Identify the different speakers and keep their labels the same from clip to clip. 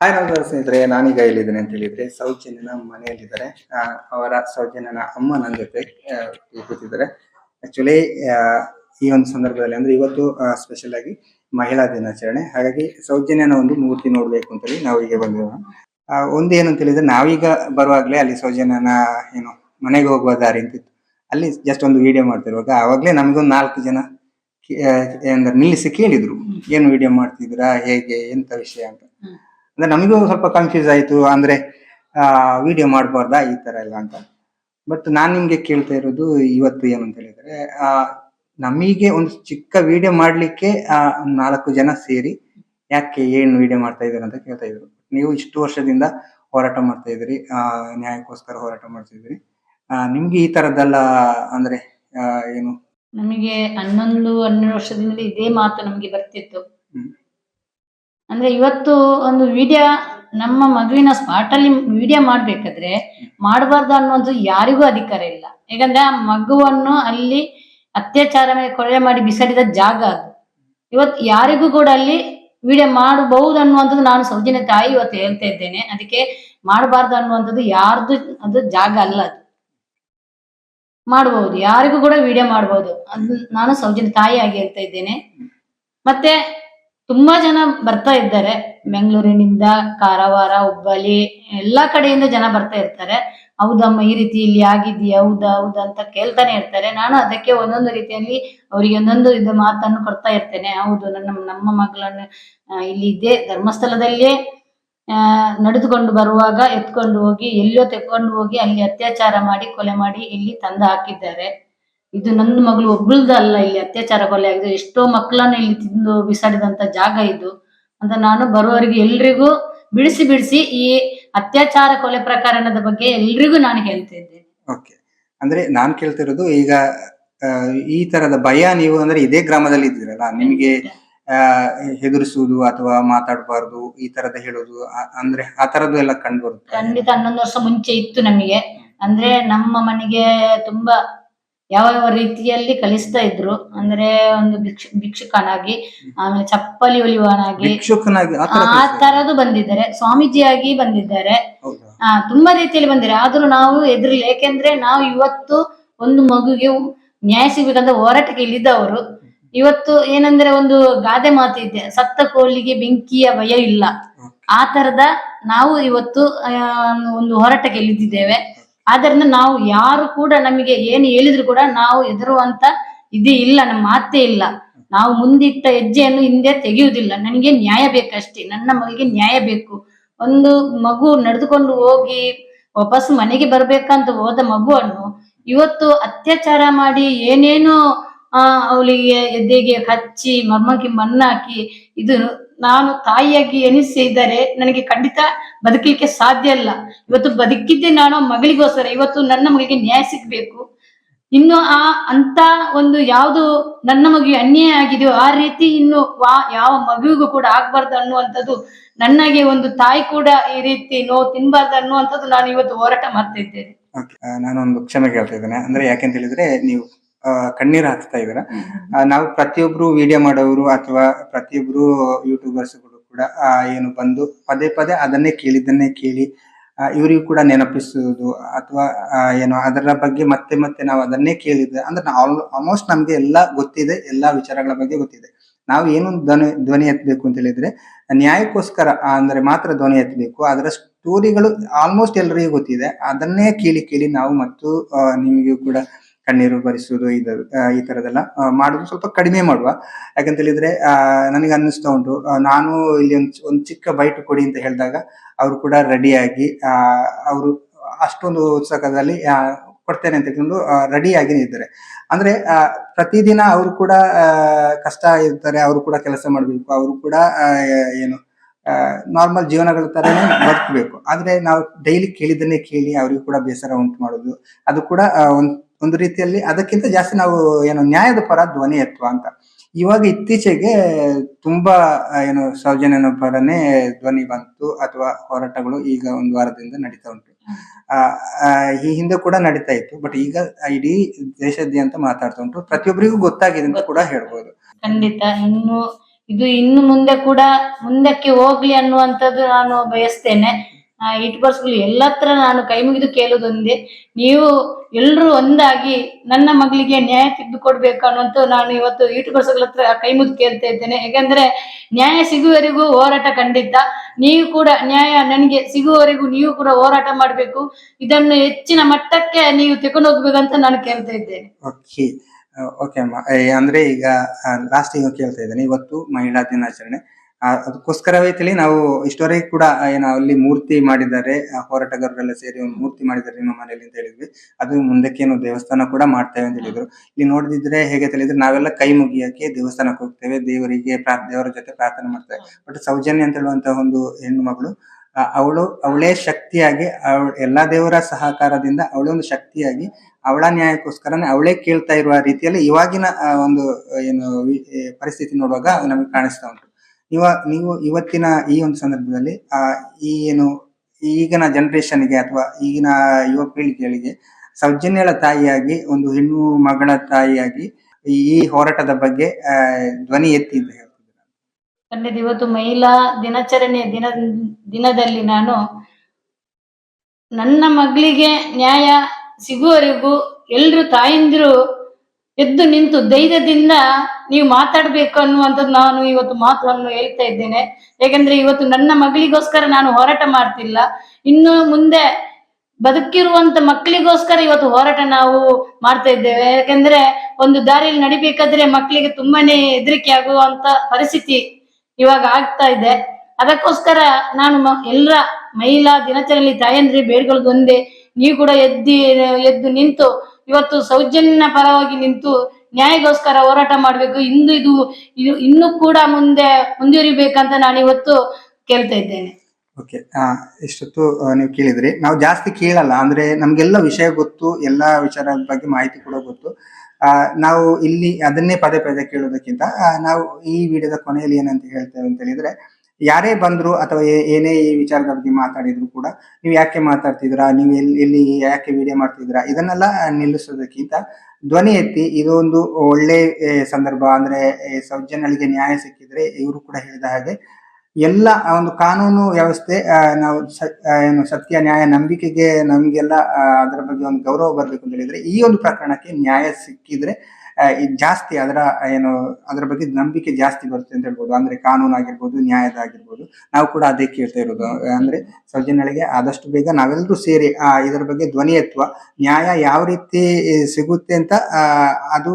Speaker 1: Hi ನಮಸ್ಕಾರ ಸ್ನೇಹಿತರೆ ನಾನೀಗ ಎಲ್ಲಿದ್ದೇನೆ ಅಂತ ಹೇಳಿದ್ರೆ ಸೌಜನ್ಯನ ಮನೆಯಲ್ಲಿದ್ದಾರೆ. ಅವರ ಸೌಜನ್ಯನ ಅಮ್ಮ ನನ್ನ ಜೊತೆ ಕೂತಿದ್ದಾರೆ. ಆಕ್ಚುಲಿ ಈ ಒಂದು ಸಂದರ್ಭದಲ್ಲಿ ಅಂದ್ರೆ ಇವತ್ತು ಸ್ಪೆಷಲ್ ಆಗಿ ಮಹಿಳಾ ದಿನಾಚರಣೆ. ಹಾಗಾಗಿ ಸೌಜನ್ಯನ ಒಂದು ಮೂರ್ತಿ ನೋಡ್ಬೇಕು ಅಂತ ಹೇಳಿ ನಾವು ಈಗ ಬಂದಿರೋಣ ಆ, ಒಂದು ಏನಂತ ಅಂತ ಹೇಳಿದ್ರೆ ನಾವೀಗ ಬರುವಾಗ್ಲೇ ಅಲ್ಲಿ ಸೌಜನ್ಯನ ಏನು ಮನೆಗೆ ಹೋಗುವ ದಾರಿ ಅಂತಿತ್ತು ಅಲ್ಲಿ ಜಸ್ಟ್ ಒಂದು ವಿಡಿಯೋ ಮಾಡ್ತಿರುವಾಗ ಆವಾಗ್ಲೇ ನಮಗೊಂದು ನಾಲ್ಕು ಜನ ಅಂದ್ರೆ ನಿಲ್ಲಿಸಿ ಕೇಳಿದ್ರು. ಏನು ವಿಡಿಯೋ ಮಾಡ್ತಿದ್ದೀರಾ ಹೇಗೆ ಎಂತ ವಿಷಯ ಅಂತ. ಅಂದ್ರೆ ನಮಗೂ ಸ್ವಲ್ಪ ಕನ್ಫ್ಯೂಸ್ ಆಯ್ತು ಅಂದ್ರೆ ಆ ವಿಡಿಯೋ ಮಾಡಬಾರ್ದಾ ಈ ತರ ಎಲ್ಲ ಅಂತ. ಬಟ್ ನಾನ್ ನಿಮ್ಗೆ ಕೇಳ್ತಾ ಇರೋದು ಇವತ್ತು ಏನು ಅಂತ ಹೇಳಿದ್ರೆ ಆ ನಮಗೆ ಒಂದು ಚಿಕ್ಕ ವಿಡಿಯೋ ಮಾಡ್ಲಿಕ್ಕೆ ನಾಲ್ಕು ಜನ ಸೇರಿ ಯಾಕೆ ಏನ್ ವಿಡಿಯೋ ಮಾಡ್ತಾ ಇದ್ದಾರೆ ಅಂತ ಕೇಳ್ತಾ ಇದ್ರು. ನೀವು ಇಷ್ಟು ವರ್ಷದಿಂದ ಹೋರಾಟ ಮಾಡ್ತಾ ಇದ್ರಿ ಆ ನ್ಯಾಯಕ್ಕೋಸ್ಕರ ಹೋರಾಟ ಮಾಡ್ತಾ ಇದ್ರಿ ಆ ನಿಮ್ಗೆ ಈ ತರದ್ದೆಲ್ಲ ಅಂದ್ರೆ ಏನು?
Speaker 2: ನಮಗೆ ಹನ್ನೊಂದು ಹನ್ನೆರಡು ವರ್ಷದಿಂದ ಇದೇ ಮಾತು ನಮಗೆ ಬರ್ತಿತ್ತು. ಅಂದ್ರೆ ಇವತ್ತು ಒಂದು ವಿಡಿಯೋ ನಮ್ಮ ಮಗುವಿನ ಸ್ಪಾಟ್ ಅಲ್ಲಿ ವಿಡಿಯೋ ಮಾಡ್ಬೇಕಾದ್ರೆ ಮಾಡಬಾರ್ದು ಅನ್ನೋದು ಯಾರಿಗೂ ಅಧಿಕಾರ ಇಲ್ಲ. ಯಾಕಂದ್ರೆ ಆ ಮಗುವನ್ನು ಅಲ್ಲಿ ಅತ್ಯಾಚಾರ ಮೇಲೆ ಕೊಳೆ ಮಾಡಿ ಬಿಸಾಡಿದ ಜಾಗ ಅದು. ಇವತ್ತು ಯಾರಿಗೂ ಕೂಡ ಅಲ್ಲಿ ವಿಡಿಯೋ ಮಾಡಬಹುದು ಅನ್ನುವಂಥದ್ದು ನಾನು ಸೌಜನ್ಯ ತಾಯಿ ಇವತ್ತು ಹೇಳ್ತಾ ಇದ್ದೇನೆ. ಅದಕ್ಕೆ ಮಾಡಬಾರ್ದು ಅನ್ನುವಂಥದ್ದು ಯಾರ್ದು ಅದು ಜಾಗ ಅಲ್ಲ ಅದು. ಮಾಡಬಹುದು. ಯಾರಿಗೂ ಕೂಡ ವಿಡಿಯೋ ಮಾಡಬಹುದು. ಅದು ನಾನು ಸೌಜನ್ಯ ಆಗಿ ಹೇಳ್ತಾ ಇದ್ದೇನೆ. ಮತ್ತೆ ತುಂಬಾ ಜನ ಬರ್ತಾ ಇದ್ದಾರೆ. ಬೆಂಗಳೂರಿನಿಂದ ಕಾರವಾರ ಹುಬ್ಬಳ್ಳಿ ಎಲ್ಲಾ ಕಡೆಯಿಂದ ಜನ ಬರ್ತಾ ಇರ್ತಾರೆ. ಹೌದಮ್ಮ ಈ ರೀತಿ ಇಲ್ಲಿ ಆಗಿದ್ಯಾ ಹೌದಾ ಹೌದಾ ಅಂತ ಕೇಳ್ತಾನೆ ಇರ್ತಾರೆ. ನಾನು ಅದಕ್ಕೆ ಒಂದೊಂದು ರೀತಿಯಲ್ಲಿ ಅವರಿಗೆ ಒಂದೊಂದು ಇದು ಮಾತನ್ನು ಕೊಡ್ತಾ ಇರ್ತೇನೆ. ಹೌದು ನನ್ನ ನಮ್ಮ ಮಗಳನ್ನು ಇಲ್ಲಿ ಇದ್ದೇ ಧರ್ಮಸ್ಥಳದಲ್ಲಿಯೇ ಆ, ನಡೆದುಕೊಂಡು ಬರುವಾಗ ಎತ್ಕೊಂಡು ಹೋಗಿ ಎಲ್ಲೋ ತೆಕ್ಕೊಂಡು ಹೋಗಿ ಅಲ್ಲಿ ಅತ್ಯಾಚಾರ ಮಾಡಿ ಕೊಲೆ ಮಾಡಿ ಇಲ್ಲಿ ತಂದು ಹಾಕಿದ್ದಾರೆ. ಇದು ನನ್ನ ಮಗಳು ಒಬ್ಬಳದ ಅಲ್ಲ ಇಲ್ಲಿ ಅತ್ಯಾಚಾರ ಕೊಲೆ ಆಗಿದೆ. ಎಷ್ಟೋ ಮಕ್ಕಳನ್ನ ಇಲ್ಲಿ ತಿಂದು ಬಿಸಾಡಿದಂತ ಜಾಗ ಇದು ಅಂತ ನಾನು ಬರುವವರಿಗೆ ಎಲ್ರಿಗೂ ಬಿಡಿಸಿ ಬಿಡಿಸಿ ಈ ಅತ್ಯಾಚಾರ ಕೊಲೆ ಪ್ರಕರಣದ ಬಗ್ಗೆ ಎಲ್ರಿಗೂ ನಾನು ಹೇಳ್ತಾ ಇದ್ದೇನೆ.
Speaker 1: ಓಕೆ. ಅಂದ್ರೆ ನಾನ್ ಕೇಳ್ತಿರೋದು ಈಗ ಆ, ಈ ತರದ ಭಯ ನೀವು ಅಂದ್ರೆ ಇದೇ ಗ್ರಾಮದಲ್ಲಿ ಇದ್ದೀರಲ್ಲ ನಿಮಗೆ ಹೆದರಿಸುವುದು ಅಥವಾ ಮಾತಾಡಬಾರ್ದು ಈ ತರದ ಹೇಳೋದು ಆ- ಅಂದ್ರೆ ಆ ತರದ್ದು ಎಲ್ಲ ಕಂಡು ಬರುತ್ತೆ?
Speaker 2: ಖಂಡಿತ ಹನ್ನೊಂದು ವರ್ಷ ಮುಂಚೆ ಇತ್ತು ನಮಗೆ. ಅಂದ್ರೆ ನಮ್ಮ ಮನೆಗೆ ತುಂಬಾ ಯಾವ ಯಾವ ರೀತಿಯಲ್ಲಿ ಕಲಿಸ್ತಾ ಇದ್ರು. ಅಂದ್ರೆ ಒಂದು ಭಿಕ್ಷ ಭಿಕ್ಷುಕನಾಗಿ ಆಮೇಲೆ ಚಪ್ಪಲಿ ಒಲಿಯುವನಾಗಿ
Speaker 1: ಭಿಕ್ಷುಕನಾಗಿ ಆ ತರ
Speaker 2: ಆ ಬಂದಿದ್ದಾರೆ. ಸ್ವಾಮೀಜಿಯಾಗಿ ಬಂದಿದ್ದಾರೆ? ಆ ತುಂಬಾ ರೀತಿಯಲ್ಲಿ ಬಂದಿದ್ದಾರೆ ಆದ್ರೂ ನಾವು ಎದುರಿಲ್ಲ. ಯಾಕೆಂದ್ರೆ ನಾವು ಇವತ್ತು ಒಂದು ಮಗುಗೆ ನ್ಯಾಯ ಸಿಗ್ಬೇಕಂತ ಹೋರಾಟಕ್ಕೆ ಇಳಿದವರು ಇವತ್ತು ಏನಂದ್ರೆ ಒಂದು ಗಾದೆ ಮಾತು ಇದೆ. ಸತ್ತ ಕೋಲಿಗೆ ಬೆಂಕಿಯ ಭಯ ಇಲ್ಲ. ಆ ತರದ ನಾವು ಇವತ್ತು ಒಂದು ಹೋರಾಟಕ್ಕೆ ಇಳಿದಿದ್ದೇವೆ ಆದ್ದರಿಂದ ನಾವು ಯಾರು ಕೂಡ ನಮಗೆ ಏನು ಹೇಳಿದ್ರು ಕೂಡ ನಾವು ಎದುರುವಂತ ಇದು ಇಲ್ಲ, ನಮ್ಮ ಮಾತೇ ಇಲ್ಲ. ನಾವು ಮುಂದಿಟ್ಟ ಹೆಜ್ಜೆಯನ್ನು ಹಿಂದೆ ತೆಗೆಯುವುದಿಲ್ಲ. ನನಗೆ ನ್ಯಾಯ ಬೇಕಷ್ಟೇ. ನನ್ನ ಮಗಳಿಗೆ ನ್ಯಾಯ ಬೇಕು. ಒಂದು ಮಗು ನಡೆದುಕೊಂಡು ಹೋಗಿ ವಾಪಸ್ ಮನೆಗೆ ಬರ್ಬೇಕಂತ ಹೋದ ಮಗುವನ್ನು ಇವತ್ತು ಅತ್ಯಾಚಾರ ಮಾಡಿ ಏನೇನೋ ಅವಳಿಗೆ ಎದೆಗೆ ಹಚ್ಚಿ, ಮರ್ಮಕ್ಕೆ ಮಣ್ಣಾಕಿ, ಇದು ನಾನು ತಾಯಿಯಾಗಿ ಎನಿಸಿದರೆ ನನಗೆ ಖಂಡಿತ ಬದುಕಲಿಕ್ಕೆ ಸಾಧ್ಯ ಇಲ್ಲ. ಇವತ್ತು ಬದುಕಿದ್ದೆ ನಾನು ಮಗಳಿಗೋಸ್ಕರ, ಇವತ್ತು ನನ್ನ ಮಗಳಿಗೆ ನ್ಯಾಯ ಸಿಗ್ಬೇಕು. ಇನ್ನು ಆ ಅಂತ ಒಂದು ಯಾವುದು ನನ್ನ ಮಗು ಅನ್ಯಾಯ ಆಗಿದೆಯೋ ಆ ರೀತಿ ಇನ್ನು ವಾ ಯಾವ ಮಗುವಿಗೂ ಕೂಡ ಆಗ್ಬಾರ್ದು ಅನ್ನುವಂಥದ್ದು ನನಗೆ ಒಂದು ತಾಯಿ ಕೂಡ ಈ ರೀತಿ ನೋವು ತಿನ್ಬಾರ್ದು ಅನ್ನುವಂಥದ್ದು ನಾನು ಇವತ್ತು ಹೋರಾಟ ಮಾಡ್ತಾ ಇದ್ದೇನೆ.
Speaker 1: ನಾನು ಒಂದು ಕ್ಷಮೆ ಕೇಳ್ತಾ ಇದ್ದೇನೆ. ಅಂದ್ರೆ ಯಾಕೆಂತ ಹೇಳಿದ್ರೆ, ನೀವು ಕಣ್ಣೀರು ಹಾಕ್ತಾ ಇದ್ರ. ನಾವು ಪ್ರತಿಯೊಬ್ರು ವಿಡಿಯೋ ಮಾಡೋರು ಅಥವಾ ಪ್ರತಿಯೊಬ್ರು ಯೂಟ್ಯೂಬರ್ಸ್ಗಳು ಕೂಡ ಏನು ಬಂದು ಪದೇ ಪದೇ ಅದನ್ನೇ ಕೇಳಿದ್ದನ್ನೇ ಕೇಳಿ ಇವರಿಗೂ ಕೂಡ ನೆನಪಿಸುವುದು ಅಥವಾ ಏನು ಅದರ ಬಗ್ಗೆ ಮತ್ತೆ ಮತ್ತೆ ನಾವು ಅದನ್ನೇ ಕೇಳಿದ್ರೆ ಅಂದ್ರೆ ಆಲ್ಮೋಸ್ಟ್ ನಮ್ಗೆ ಎಲ್ಲ ಗೊತ್ತಿದೆ ಎಲ್ಲಾ ವಿಚಾರಗಳ ಬಗ್ಗೆ ಗೊತ್ತಿದೆ. ನಾವು ಏನು ಧ್ವನಿ ಧ್ವನಿ ಎತ್ತಬೇಕು ಅಂತ ಹೇಳಿದ್ರೆ ನ್ಯಾಯಕ್ಕೋಸ್ಕರ ಅಂದ್ರೆ ಮಾತ್ರ ಧ್ವನಿ ಎತ್ತಬೇಕು ಅದರ ಸ್ಟೋರಿಗಳು ಆಲ್ಮೋಸ್ಟ್ ಎಲ್ಲರಿಗೂ ಗೊತ್ತಿದೆ. ಅದನ್ನೇ ಕೇಳಿ ಕೇಳಿ ನಾವು ಮತ್ತು ನಿಮಗೂ ಕೂಡ ಕಣ್ಣೀರು ಬರಿಸುವುದು ಇದು ಈ ತರದೆಲ್ಲ ಮಾಡುದು ಸ್ವಲ್ಪ ಕಡಿಮೆ ಮಾಡುವ. ಯಾಕಂತ ಹೇಳಿದ್ರೆ ನನಗೆ ಅನ್ನಿಸ್ತಾ ಉಂಟು. ನಾನು ಇಲ್ಲಿ ಒಂದು ಚಿಕ್ಕ ಬೈಟ್ ಕೊಡಿ ಅಂತ ಹೇಳಿದಾಗ, ಅವರು ಕೂಡ ರೆಡಿಯಾಗಿ ಅವರು ಅಷ್ಟೊಂದು ಉತ್ಸಾಹದಲ್ಲಿ ಕೊಡ್ತೇನೆ ಅಂತ ಹೇಳ್ಕೊಂಡು ರೆಡಿಯಾಗಿ ಇದ್ದಾರೆ ಅಂದ್ರೆ ಪ್ರತಿದಿನ ಅವರು ಕೂಡ ಕಷ್ಟ ಇರ್ತಾರೆ, ಅವರು ಕೂಡ ಕೆಲಸ ಮಾಡಬೇಕು, ಅವರು ಕೂಡ ಏನು ನಾರ್ಮಲ್ ಜೀವನಗಳ ತರನೇ ಬದುಕಬೇಕು. ಆದ್ರೆ ನಾವು ಡೈಲಿ ಕೇಳಿದ್ದನ್ನೇ ಕೇಳಿ, ಅವರಿಗೂ ಕೂಡ ಬೇಸರ ಉಂಟು ಮಾಡೋದು ಅದು ಕೂಡ ಒಂದ್ ಒಂದು ರೀತಿಯಲ್ಲಿ ಅದಕ್ಕಿಂತ ಜಾಸ್ತಿ ನಾವು ಏನು ನ್ಯಾಯದ ಪರ ಧ್ವನಿ ಎತ್ತುವ ಅಂತ. ಇವಾಗ ಇತ್ತೀಚೆಗೆ ತುಂಬಾ ಏನು ಸೌಜನ್ಯನ ಪರನೇ ಧ್ವನಿ ಬಂತು ಅಥವಾ ಹೋರಾಟಗಳು ಈಗ ಒಂದು ವಾರದಿಂದ ನಡೀತಾ ಉಂಟು. ಈ ಹಿಂದೆ ಕೂಡ ನಡೀತಾ ಇತ್ತು. ಬಟ್ ಈಗ ಇಡೀ ದೇಶದ್ಯಂತ ಮಾತಾಡ್ತಾ ಉಂಟು. ಪ್ರತಿಯೊಬ್ಬರಿಗೂ ಗೊತ್ತಾಗಿದೆ ಅಂತ ಕೂಡ ಹೇಳ್ಬೋದು.
Speaker 2: ಖಂಡಿತ. ಇನ್ನು, ಇದು ಇನ್ನು ಮುಂದೆ ಕೂಡ ಮುಂದಕ್ಕೆ ಹೋಗ್ಲಿ ಅನ್ನುವಂಥದ್ದು ನಾನು ಬಯಸ್ತೇನೆ. ಆ ಯೂಟ್ಯೂಬರ್ಸ್ಗಳು ಎಲ್ಲ ಹತ್ರ ನಾನು ಕೈ ಮುಗಿದು ಕೇಳೋದೊಂದೇ. ನೀವು ಎಲ್ಲರೂ ಒಂದಾಗಿ ನನ್ನ ಮಗಳಿಗೆ ನ್ಯಾಯ ತಿದ್ದು ಕೊಡ್ಬೇಕು ಅನ್ನುವಂತ ನಾನು ಇವತ್ತು ಯೂಟ್ಯೂಬರ್ಸ್ಗಳ ಹತ್ರ ಕೈ ಮುಗಿದು ಕೇಳ್ತಾ ಇದ್ದೇನೆ. ಯಾಕಂದ್ರೆ ನ್ಯಾಯ ಸಿಗುವವರೆಗೂ ಹೋರಾಟ ಖಂಡಿತ. ನೀವು ಕೂಡ ನ್ಯಾಯ ನನಗೆ ಸಿಗುವವರೆಗೂ ನೀವು ಕೂಡ ಹೋರಾಟ ಮಾಡಬೇಕು. ಇದನ್ನು ಹೆಚ್ಚಿನ ಮಟ್ಟಕ್ಕೆ ನೀವು ತಗೊಂಡು ಹೋಗ್ಬೇಕಂತ ನಾನು ಕೇಳ್ತಾ ಇದ್ದೇನೆ.
Speaker 1: ಓಕೆ. ಓಕೆ ಅಮ್ಮ. ಅಂದ್ರೆ ಈಗ ಲಾಸ್ಟ್ ಈಗ ಕೇಳ್ತಾ ಇದ್ದೇನೆ. ಇವತ್ತು ಮಹಿಳಾ ದಿನಾಚರಣೆ. ಅದಕ್ಕೋಸ್ಕರವೇ ತಿಳಿ, ನಾವು ಇಷ್ಟವರೆಗೆ ಕೂಡ ಏನು ಅಲ್ಲಿ ಮೂರ್ತಿ ಮಾಡಿದ್ದಾರೆ ಹೋರಾಟಗಾರರೆಲ್ಲ ಸೇರಿ ಒಂದು ಮೂರ್ತಿ ಮಾಡಿದ್ದಾರೆ ನಿಮ್ಮ ಮನೆಯಲ್ಲಿ ಅಂತ ಹೇಳಿದ್ವಿ. ಅದು ಮುಂದಕ್ಕೇನು ದೇವಸ್ಥಾನ ಕೂಡ ಮಾಡ್ತೇವೆ ಅಂತ ಹೇಳಿದ್ರು. ಇಲ್ಲಿ ನೋಡಿದ್ರೆ ಹೇಗೆ ತಿಳಿದ್ರೆ ನಾವೆಲ್ಲ ಕೈ ಮುಗಿಯಕ್ಕೆ ದೇವಸ್ಥಾನಕ್ಕೆ ಹೋಗ್ತೇವೆ, ದೇವರಿಗೆ ದೇವರ ಜೊತೆ ಪ್ರಾರ್ಥನೆ ಮಾಡ್ತೇವೆ. ಬಟ್ ಸೌಜನ್ಯ ಅಂತ ಹೇಳುವಂತ ಒಂದು ಹೆಣ್ಣು ಮಗಳು ಅವಳು ಅವಳೇ ಶಕ್ತಿಯಾಗಿ, ಅವಳ ಎಲ್ಲಾ ದೇವರ ಸಹಕಾರದಿಂದ ಅವಳೇ ಒಂದು ಶಕ್ತಿಯಾಗಿ, ಅವಳ ನ್ಯಾಯಕ್ಕೋಸ್ಕರನೇ ಅವಳೇ ಕೇಳ್ತಾ ಇರುವ ರೀತಿಯಲ್ಲಿ ಇವಾಗಿನ ಒಂದು ಏನು ಪರಿಸ್ಥಿತಿ ನೋಡುವಾಗ ನಮಗೆ ಕಾಣಿಸ್ತಾ ಉಂಟು. ಇವ, ನೀವು ಇವತ್ತಿನ ಈ ಒಂದು ಸಂದರ್ಭದಲ್ಲಿ, ಆ, ಈ ಏನು, ಈಗಿನ ಜನರೇಷನ್ಗೆ ಅಥವಾ ಈಗಿನ ಯುವ ಪೀಳಿಗೆಗಳಿಗೆ ಸೌಜನ್ಯಳ ತಾಯಿಯಾಗಿ, ಒಂದು ಹೆಣ್ಣು ಮಗಳ ತಾಯಿಯಾಗಿ ಈ ಹೋರಾಟದ ಬಗ್ಗೆ ಧ್ವನಿ ಎತ್ತಿ ಅಂತ
Speaker 2: ಖಂಡಿತ ಇವತ್ತು ಮಹಿಳಾ ದಿನಾಚರಣೆ ದಿನ, ದಿನದಲ್ಲಿ ನಾನು ನನ್ನ ಮಗಳಿಗೆ ನ್ಯಾಯ ಸಿಗುವವರೆಗೂ ಎಲ್ರು ತಾಯಂದಿರು ಎದ್ದು ನಿಂತು ಧೈರ್ಯದಿಂದ ನೀವು ಮಾತಾಡ್ಬೇಕು ಅನ್ನುವಂಥದ್ದು ನಾನು ಇವತ್ತು ಮಾತನ್ನು ಹೇಳ್ತಾ ಇದ್ದೇನೆ. ಯಾಕಂದ್ರೆ ಇವತ್ತು ನನ್ನ ಮಗಳಿಗೋಸ್ಕರ ನಾನು ಹೋರಾಟ ಮಾಡ್ತಿಲ್ಲ. ಇನ್ನು ಮುಂದೆ ಬದುಕಿರುವಂತ ಮಕ್ಕಳಿಗೋಸ್ಕರ ಇವತ್ತು ಹೋರಾಟ ನಾವು ಮಾಡ್ತಾ ಇದ್ದೇವೆ. ಯಾಕಂದ್ರೆ ಒಂದು ದಾರಿಯಲ್ಲಿ ನಡಿಬೇಕಾದ್ರೆ ಮಕ್ಕಳಿಗೆ ತುಂಬಾನೇ ಹೆದರಿಕೆ ಆಗುವಂತ ಪರಿಸ್ಥಿತಿ ಇವಾಗ ಆಗ್ತಾ ಇದೆ. ಅದಕ್ಕೋಸ್ಕರ ನಾನು ಎಲ್ಲರ ಮಹಿಳಾ ದಿನಚರಣೆಯಲ್ಲಿ ತಾಯಂದ್ರಿ ಬೇಡ್ಕೊಳ್ಳೋದು ಒಂದೇ. ನೀವು ಕೂಡ ಎದ್ದಿ, ಎದ್ದು ನಿಂತು ಇವತ್ತು ಸೌಜನ್ಯ ಪರವಾಗಿ ನಿಂತು ನ್ಯಾಯಗೋಸ್ಕರ ಹೋರಾಟ ಮಾಡಬೇಕು. ಇಂದು ಇದು ಇನ್ನು ಕೂಡ ಮುಂದೆ ಮುಂದುವರಿಬೇಕಂತ ನಾನು ಇವತ್ತು ಕೇಳ್ತಾ ಇದ್ದೇನೆ.
Speaker 1: ಓಕೆ. ಇಷ್ಟೊತ್ತು ನೀವು ಕೇಳಿದ್ರಿ. ನಾವು ಜಾಸ್ತಿ ಕೇಳಲ್ಲ, ಅಂದ್ರೆ ನಮ್ಗೆಲ್ಲ ವಿಷಯ ಗೊತ್ತು, ಎಲ್ಲ ವಿಚಾರದ ಬಗ್ಗೆ ಮಾಹಿತಿ ಕೂಡ ಗೊತ್ತು. ನಾವು ಇಲ್ಲಿ ಅದನ್ನೇ ಪದೇ ಪದೇ ಕೇಳೋದಕ್ಕಿಂತ ನಾವು ಈ ವಿಡಿಯೋದ ಕೊನೆಯಲ್ಲಿ ಏನಂತ ಹೇಳ್ತೇವೆ ಅಂತ ಹೇಳಿದ್ರೆ ಯಾರೇ ಬಂದ್ರು ಅಥವಾ ಏನೇ ಈ ವಿಚಾರದ ಬಗ್ಗೆ ಮಾತಾಡಿದ್ರು ಕೂಡ ನೀವು ಯಾಕೆ ಮಾತಾಡ್ತಿದ್ರಾ ನೀವು ಎಲ್ಲಿ ಎಲ್ಲಿ ಯಾಕೆ ವಿಡಿಯೋ ಮಾಡ್ತಿದ್ರಾ ಇದನ್ನೆಲ್ಲ ನಿಲ್ಲಿಸೋದಕ್ಕಿಂತ ಧ್ವನಿ ಎತ್ತಿ ಇದೊಂದು ಒಳ್ಳೆ ಸಂದರ್ಭ. ಅಂದ್ರೆ ಸೌಜನ್ಯಗಳಿಗೆ ನ್ಯಾಯ ಸಿಕ್ಕಿದ್ರೆ ಇವರು ಕೂಡ ಹೇಳಿದ ಹಾಗೆ ಎಲ್ಲ ಒಂದು ಕಾನೂನು ವ್ಯವಸ್ಥೆ ನಾವು ಏನು ಸತ್ಯ, ನ್ಯಾಯ, ನಂಬಿಕೆಗೆ ನಮಗೆಲ್ಲ ಅದರ ಬಗ್ಗೆ ಒಂದು ಗೌರವ ಬರಬೇಕು ಅಂತ ಹೇಳಿದ್ರೆ ಈ ಒಂದು ಪ್ರಕರಣಕ್ಕೆ ನ್ಯಾಯ ಸಿಕ್ಕಿದ್ರೆ ಜಾಸ್ತಿ ಅದರ ಏನು, ಅದರ ಬಗ್ಗೆ ನಂಬಿಕೆ ಜಾಸ್ತಿ ಬರುತ್ತೆ ಅಂತ ಹೇಳ್ಬೋದು. ಅಂದ್ರೆ ಕಾನೂನು ಆಗಿರ್ಬೋದು, ನ್ಯಾಯದ ಆಗಿರ್ಬೋದು. ನಾವು ಕೂಡ ಅದೇ ಕೇಳ್ತಾ ಇರೋದು. ಅಂದ್ರೆ ಸೌಜನ್ಯಗಳಿಗೆ ಆದಷ್ಟು ಬೇಗ ನಾವೆಲ್ಲರೂ ಸೇರಿ ಇದರ ಬಗ್ಗೆ ಧ್ವನಿ ನ್ಯಾಯ ಯಾವ ರೀತಿ ಸಿಗುತ್ತೆ ಅಂತ ಅದು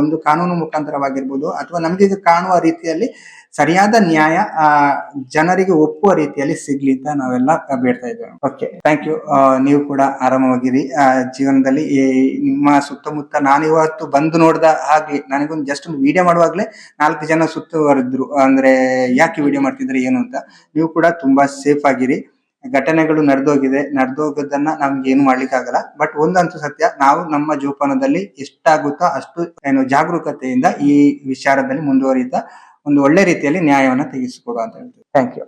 Speaker 1: ಒಂದು ಕಾನೂನು ಮುಖಾಂತರವಾಗಿರ್ಬೋದು, ಅಥವಾ ನಮಗೆ ಕಾಣುವ ರೀತಿಯಲ್ಲಿ ಸರಿಯಾದ ನ್ಯಾಯ ಜನರಿಗೆ ಒಪ್ಪುವ ರೀತಿಯಲ್ಲಿ ಸಿಗ್ಲಿ ಅಂತ ನಾವೆಲ್ಲ ಬೇಡ್ತಾ ಇದ್ದೇವೆ. ಓಕೆ ಥ್ಯಾಂಕ್ ಯು ನೀವು ಕೂಡ ಆರಾಮವಾಗಿರಿ. ಜೀವನದಲ್ಲಿ ನಿಮ್ಮ ಸುತ್ತಮುತ್ತ ನಾನು ಇವತ್ತು ಬಂದು ನೋಡಿದ ಹಾಗೆ ನನಗೊಂದು ಜಸ್ಟ್ ವಿಡಿಯೋ ಮಾಡುವಾಗ್ಲೇ ನಾಲ್ಕು ಜನ ಸುತ್ತುವರಿದ್ರು. ಅಂದ್ರೆ ಯಾಕೆ ವಿಡಿಯೋ ಮಾಡ್ತಿದ್ರೆ ಏನು ಅಂತ. ನೀವು ಕೂಡ ತುಂಬಾ ಸೇಫ್ ಆಗಿರಿ. ಘಟನೆಗಳು ನಡೆದೋಗಿದೆ. ನಡೆದೋಗೋದನ್ನ ನಮ್ಗೆ ಏನು ಮಾಡ್ಲಿಕ್ಕೆ ಆಗಲ್ಲ ಬಟ್ ಒಂದಂತೂ ಸತ್ಯ, ನಾವು ನಮ್ಮ ಜೋಪಾನದಲ್ಲಿ ಎಷ್ಟಾಗುತ್ತೋ ಅಷ್ಟು ಏನು ಜಾಗರೂಕತೆಯಿಂದ ಈ ವಿಚಾರದಲ್ಲಿ ಮುಂದುವರಿಯುತ್ತಾ ಒಂದು ಒಳ್ಳೆ ರೀತಿಯಲ್ಲಿ ನ್ಯಾಯವನ್ನು ತೆಗೆಸಿಕೊಡುವ ಅಂತ ಹೇಳ್ತೀವಿ. Thank you